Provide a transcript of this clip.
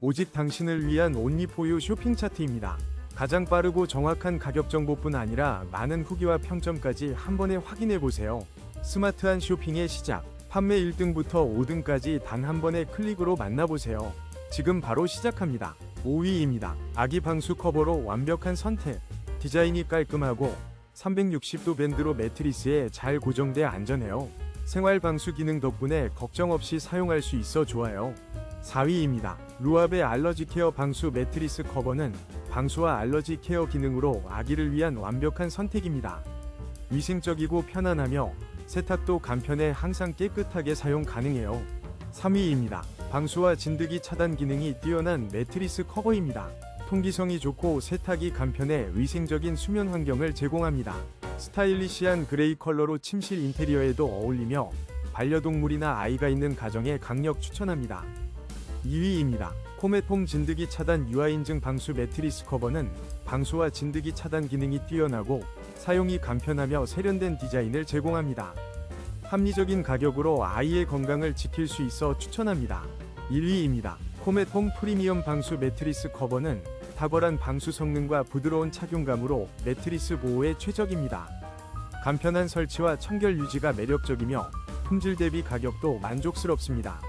오직 당신을 위한 온리포유 쇼핑 차트입니다. 가장 빠르고 정확한 가격 정보뿐 아니라 많은 후기와 평점까지 한 번에 확인해 보세요. 스마트한 쇼핑의 시작. 판매 1등부터 5등까지 단 한 번의 클릭으로 만나보세요. 지금 바로 시작합니다. 5위입니다. 아기 방수 커버로 완벽한 선택. 디자인이 깔끔하고 360도 밴드로 매트리스에 잘 고정돼 안전해요. 생활 방수 기능 덕분에 걱정 없이 사용할 수 있어 좋아요. 4위입니다. 루아베 알러지 케어 방수 매트리스 커버는 방수와 알러지 케어 기능으로 아기를 위한 완벽한 선택입니다. 위생적이고 편안하며 세탁도 간편해 항상 깨끗하게 사용 가능해요. 3위입니다. 방수와 진드기 차단 기능이 뛰어난 매트리스 커버입니다. 통기성이 좋고 세탁이 간편해 위생적인 수면 환경을 제공합니다. 스타일리시한 그레이 컬러로 침실 인테리어에도 어울리며 반려동물이나 아이가 있는 가정에 강력 추천합니다. 2위입니다. 코메폼 진드기 차단 유아 인증 방수 매트리스 커버는 방수와 진드기 차단 기능이 뛰어나고 사용이 간편하며 세련된 디자인을 제공합니다. 합리적인 가격으로 아이의 건강을 지킬 수 있어 추천합니다. 1위입니다. 코메폼 프리미엄 방수 매트리스 커버는 탁월한 방수 성능과 부드러운 착용감으로 매트리스 보호에 최적입니다. 간편한 설치와 청결 유지가 매력적이며 품질 대비 가격도 만족스럽습니다.